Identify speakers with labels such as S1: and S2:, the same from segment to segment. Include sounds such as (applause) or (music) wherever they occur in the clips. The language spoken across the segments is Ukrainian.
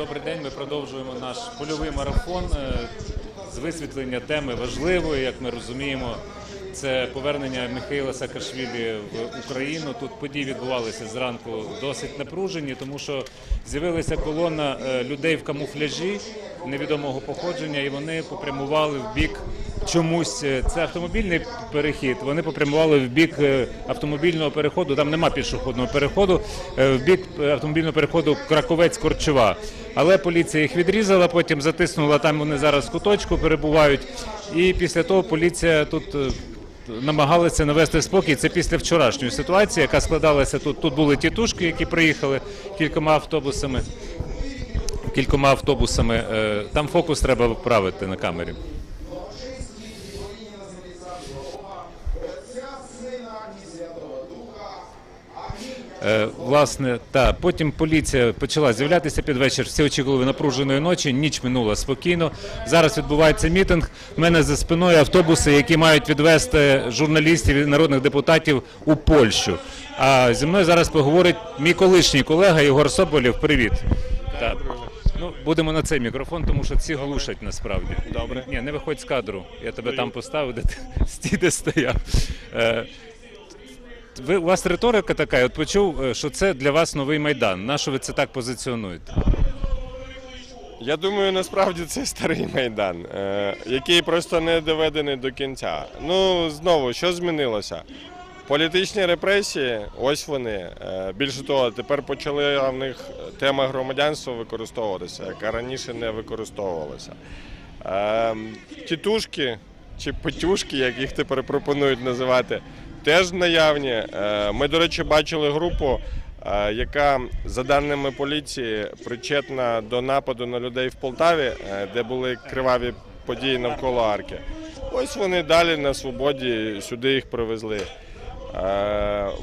S1: Добрий день. Ми продовжуємо наш польовий марафон е, з висвітлення теми важливої, як ми розуміємо. Це повернення Михайла Саакашвілі в Україну. Тут події відбувалися зранку досить напружені, тому що з'явилася колона е, людей в камуфляжі невідомого походження, і вони попрямували в бік чомусь. е, Це автомобільний перехід. Вони попрямували в бік автомобільного переходу. Там нема пішохідного переходу, в бік автомобільного переходу Краковець-Корчова. Але поліція їх відрізала, потім затиснула. Там вони зараз куточку перебувають. І після того поліція тут. е, Намагалися навести спокій. Це після вчорашньої ситуації, яка складалася тут. Тут були тітушки, які приїхали кількома автобусами. Кількома автобусами. Е, Там фокус треба вправити на камері. Власне, та потім поліція почала з'являтися під вечір. Всі очікували напруженої ночі. Ніч минула спокійно. Зараз відбувається мітинг. У мене за спиною автобуси, які мають відвести журналістів і народних депутатів у Польщу. А зі мною зараз поговорить мій колишній колега Єгор Соболєв. Привіт. Так. Ну, будемо на цей мікрофон, тому що ці глушать насправді.
S2: Добре.
S1: Ні, не виходь з кадру. Я тебе там поставив, де ти (laughs) стій, де стояв. Ви, у вас риторика така, я от почув, е, що це для вас новий майдан. На що ви це так позиціонуєте?
S2: Я думаю, насправді це старий майдан, е, який просто не доведений до кінця. Ну знову, що змінилося? Політичні репресії, ось вони. Е, Більше того, тепер почали в них тема громадянства використовуватися, яка раніше не використовувалася. Е, Тітушки чи петюшки, як їх тепер пропонують називати, теж наявні. Е, Ми, до речі, бачили групу, е, яка, за даними поліції, причетна до нападу на людей в Полтаві, е, де були криваві події навколо арки. Ось вони далі на свободі, сюди їх привезли.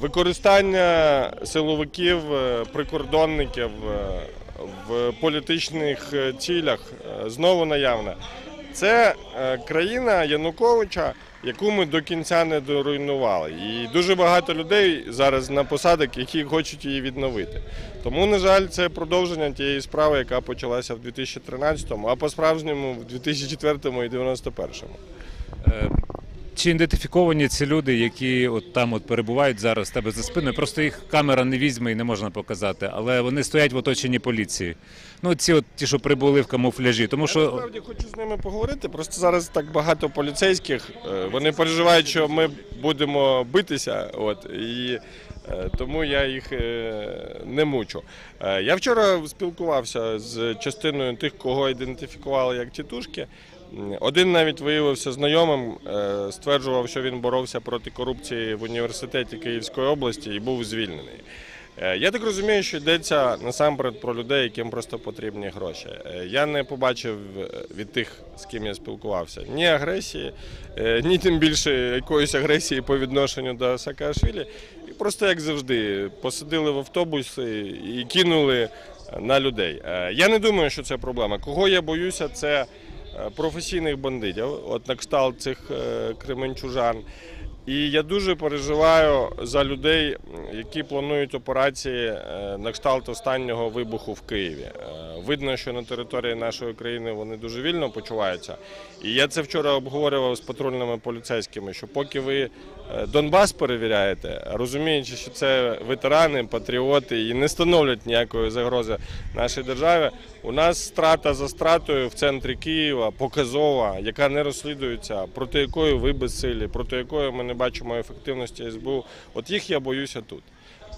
S2: Використання силовиків, прикордонників в політичних цілях знову наявне. Це країна Януковича, яку ми до кінця не доруйнували. І дуже багато людей зараз на посадах, які хочуть її відновити. Тому, на жаль, це продовження тієї справи, яка почалася в 2013-му, а по-справжньому в 2004 і 91-му.
S1: Чи ідентифіковані ці люди, які от там от перебувають зараз тебе за спиною? Просто їх камера не візьме і не можна показати, але вони стоять в оточенні поліції. Ну, ці от ті, що прибули в камуфляжі. Тому
S2: Я
S1: що
S2: насправді хочу з ними поговорити. Просто зараз так багато поліцейських. е, Вони переживають, що ми будемо битися. От і е, тому я їх е, не мучу. Я вчора спілкувався з частиною тих, кого ідентифікували як тітушки. Один навіть виявився знайомим, е, стверджував, що він боровся проти корупції в університеті Київської області і був звільнений. Е, Я так розумію, що йдеться насамперед про людей, яким просто потрібні гроші. Е, Я не побачив від тих, з ким я спілкувався, ні агресії, ні тим більше якоїсь агресії по відношенню до Саакашвілі. І просто як завжди, посадили в автобуси і кинули на людей. Я не думаю, що це проблема. Кого я боюся, це професійних бандитів, от на кшталт цих е, кременчужан. І я дуже переживаю за людей, які планують операції е, на кшталт останнього вибуху в Києві. Е, Видно, що на території нашої країни вони дуже вільно почуваються. І я це вчора обговорював з патрульними поліцейськими, що поки ви е, Донбас перевіряєте, розуміючи, що це ветерани, патріоти і не становлять ніякої загрози нашій державі. У нас страта за стратою в центрі Києва показова, яка не розслідується, проти якої ви безсилі, проти якої ми не бачимо ефективності СБУ. От їх я боюся тут.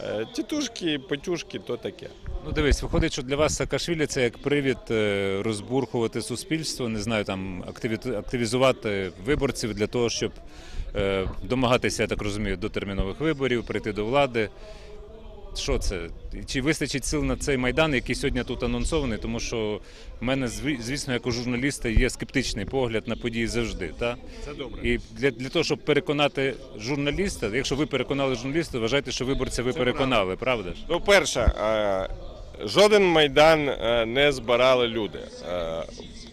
S2: Е, Тітушки, петюшки, то таке.
S1: Ну, дивись, виходить, що для вас Саакашвілі це як привід е, розбурхувати суспільство, не знаю, там активі- активізувати виборців для того, щоб е, домагатися, я так розумію, до термінових виборів, прийти до влади. Що це? Чи вистачить сил на цей майдан, який сьогодні тут анонсований? Тому що в мене, зві- звісно, як у журналіста є скептичний погляд на події завжди. Та?
S2: Це добре.
S1: І для, для того, щоб переконати журналіста, якщо ви переконали журналіста, вважайте, що виборця ви переконали, правда ж?
S2: Ну, перше, е, жоден майдан е, не збирали люди.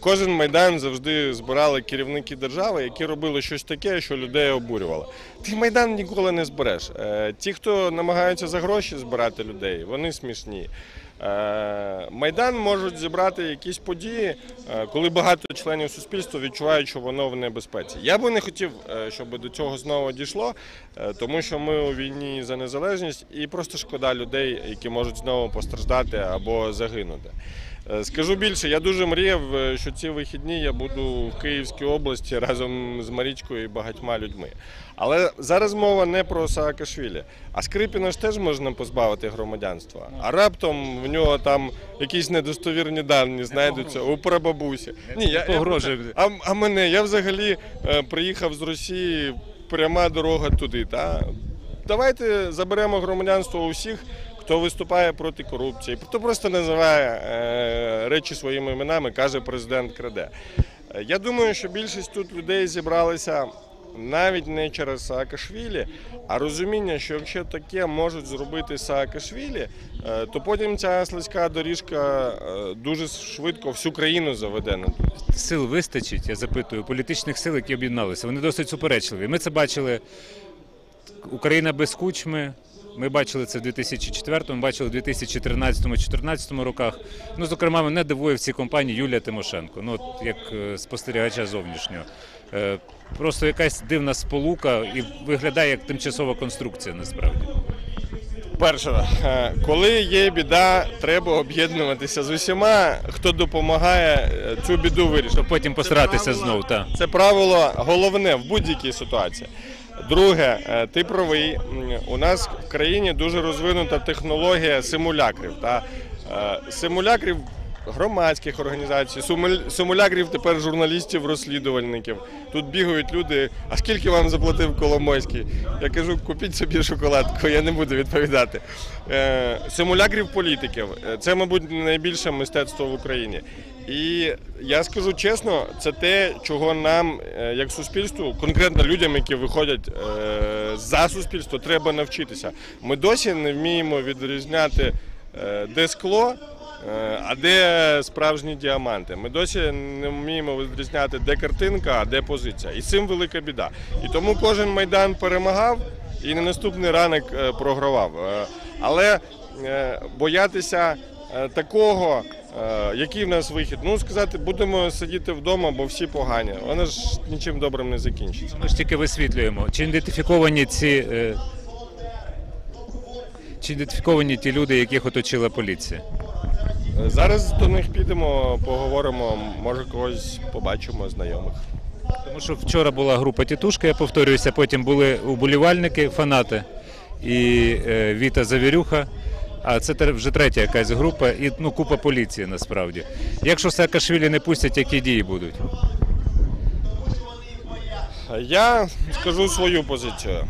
S2: Кожен майдан завжди збирали керівники держави, які робили щось таке, що людей обурювало. Ти майдан ніколи не збереш. Е, Ті, хто намагаються за гроші збирати людей, вони смішні. Е, Майдан можуть зібрати якісь події, е, коли багато членів суспільства відчувають, що воно в небезпеці. Я би не хотів, щоб до цього знову дійшло, тому що ми у війні за незалежність і просто шкода людей, які можуть знову постраждати або загинути. Е, Скажу більше, я дуже мріяв, е, що ці вихідні я буду в Київській області разом з Марічкою і багатьма людьми. Але зараз мова не про Саакашвілі. А Скрипіна ж теж можна позбавити громадянства. А раптом в нього там якісь недостовірні дані знайдуться у прабабусі. Ні, я,
S1: погрожує.
S2: а, а мене я взагалі е, приїхав з Росії, пряма дорога туди. Та? Давайте заберемо громадянство у всіх, хто виступає проти корупції, хто просто називає е, речі своїми іменами, каже президент краде. Е, Я думаю, що більшість тут людей зібралися навіть не через Саакашвілі, а розуміння, що якщо таке можуть зробити Саакашвілі, е, то потім ця слизька доріжка дуже швидко всю країну заведе
S1: Сил вистачить, я запитую, політичних сил, які об'єдналися. Вони досить суперечливі. Ми це бачили. Україна без кучми. Ми бачили це в 2004-му, бачили в 2013-2014 роках. Ну, зокрема, мене дивує в цій компанії Юлія Тимошенко, ну, от як е, спостерігача зовнішнього. Е, Просто якась дивна сполука і виглядає як тимчасова конструкція насправді.
S2: Перше, е, коли є біда, треба об'єднуватися з усіма, хто допомагає цю біду вирішити.
S1: Потім постаратися
S2: правило-
S1: знов. Та.
S2: Це правило головне в будь-якій ситуації. Друге, е, ти правий. У нас в країні дуже розвинута технологія симулякрів. Та е, симулякрів громадських організацій, симулякрів тепер журналістів-розслідувальників. Тут бігають люди. А скільки вам заплатив Коломойський? Я кажу, купіть собі шоколадку, я не буду відповідати. Е, Симулякрів політиків. Це, мабуть, найбільше мистецтво в Україні. І я скажу чесно, це те, чого нам, е, як суспільству, конкретно людям, які виходять е, за суспільство, треба навчитися. Ми досі не вміємо відрізняти, е, де скло, а де справжні діаманти. Ми досі не вміємо відрізняти, де картинка, а де позиція. І цим велика біда. І тому кожен майдан перемагав і на наступний ранок програвав. Але боятися такого. Е, Який в нас вихід? Ну сказати, будемо сидіти вдома, бо всі погані. Воно ж нічим добрим не закінчиться.
S1: Ми ж тільки висвітлюємо. Чи ідентифіковані ці. е, Чи ідентифіковані ті люди, яких оточила поліція?
S2: Е, Зараз до них підемо, поговоримо. Може когось побачимо знайомих.
S1: Тому що вчора була група тітушка, я повторююся, потім були уболівальники, фанати і Віта Завірюха. А це вже третя якась група і ну, купа поліції насправді. Якщо Саакашвілі не пустять, які дії будуть?
S2: Я скажу свою позицію.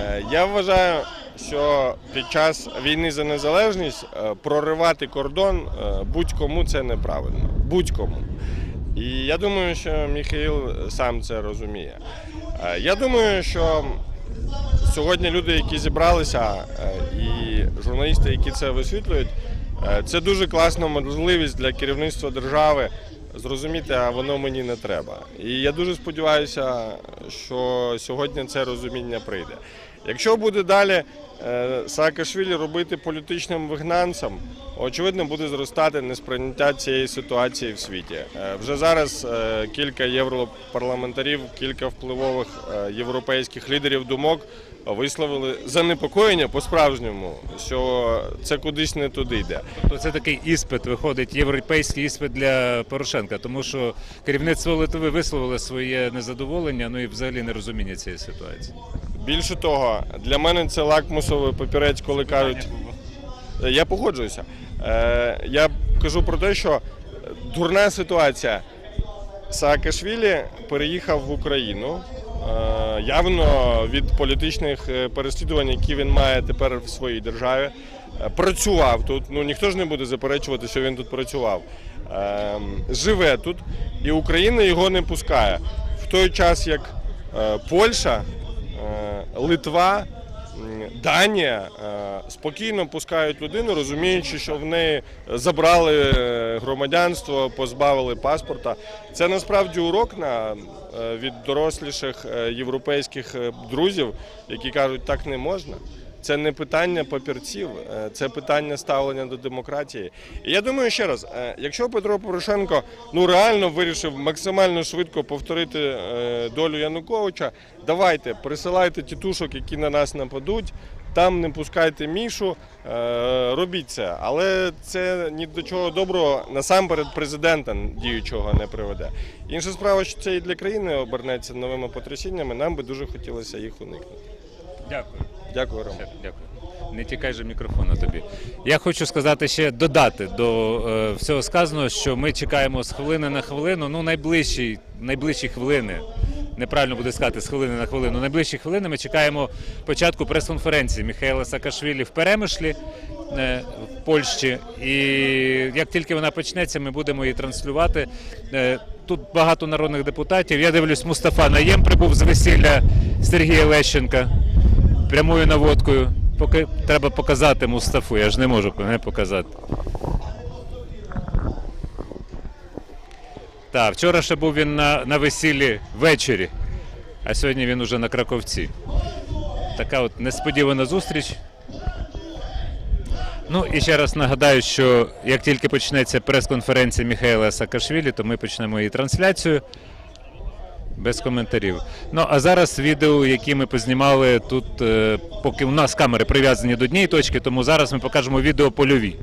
S2: Е, Я вважаю, що під час війни за незалежність е, проривати кордон е, будь-кому це неправильно. Будь-кому. І я думаю, що Міхаїл сам це розуміє. Я думаю, що сьогодні люди, які зібралися, і журналісти, які це висвітлюють, е, це дуже класна можливість для керівництва держави зрозуміти, а воно мені не треба. І я дуже сподіваюся, що сьогодні це розуміння прийде. Якщо буде далі е, Саакашвілі робити політичним вигнанцем, очевидно буде зростати несприйняття цієї ситуації в світі. Е, Вже зараз кілька європарламентарів, кілька впливових європейських лідерів думок висловили занепокоєння по-справжньому, що це кудись не туди йде.
S1: То це такий іспит виходить, європейський іспит для Порошенка, тому що керівництво Литви висловило своє незадоволення, ну і взагалі нерозуміння цієї ситуації.
S2: Більше того, для мене це лакмусовий папірець, коли кажуть. Я погоджуюся. Е, я кажу про те, що дурна ситуація. Саакашвілі переїхав в Україну. Е, явно від політичних е, переслідувань, які він має тепер в своїй державі. Е, Працював тут. Ну ніхто ж не буде заперечувати, що він тут працював. Е, живе тут, і Україна його не пускає. В той час як Польща, Литва Данія е, спокійно пускають людину, розуміючи, що в неї забрали е, громадянство, позбавили паспорта. Це насправді урок на, е, від доросліших європейських друзів, які кажуть, так не можна. Це не питання папірців, е, це питання ставлення до демократії. І я думаю ще раз, е, якщо Петро Порошенко ну реально вирішив максимально швидко повторити е, долю Януковича, давайте присилайте тітушок, які на нас нападуть. Там не пускайте мішу, робіть це. Але це ні до чого доброго насамперед президента діючого не приведе. Інша справа, що це і для країни обернеться новими потрясіннями. Нам би дуже хотілося їх уникнути.
S1: Дякую.
S2: Дякую, Рома.
S1: Дякую. Не тікай же мікрофона тобі. Я хочу сказати ще додати до е, всього сказаного, що ми чекаємо з хвилини на хвилину, ну найближчі, найближчі хвилини. Неправильно буде сказати з хвилини на хвилину. Найближчі хвилини ми чекаємо початку прес-конференції Михайла Саакашвілі в Перемишлі е, в Польщі. І як тільки вона почнеться, ми будемо її транслювати. Е, Тут багато народних депутатів. Я дивлюсь, Мустафа Наєм прибув з весілля Сергія Лещенка прямою наводкою. Поки треба показати Мустафу, я ж не можу не показати. Так, вчора ще був він на, на весіллі ввечері, а сьогодні він уже на Краковці. Така от несподівана зустріч. Ну і ще раз нагадаю, що як тільки почнеться прес-конференція Михайла Саакашвілі, то ми почнемо її трансляцію. Без коментарів. Ну а зараз відео, які ми познімали тут, е, поки у нас камери прив'язані до однієї точки, тому зараз ми покажемо відео польові.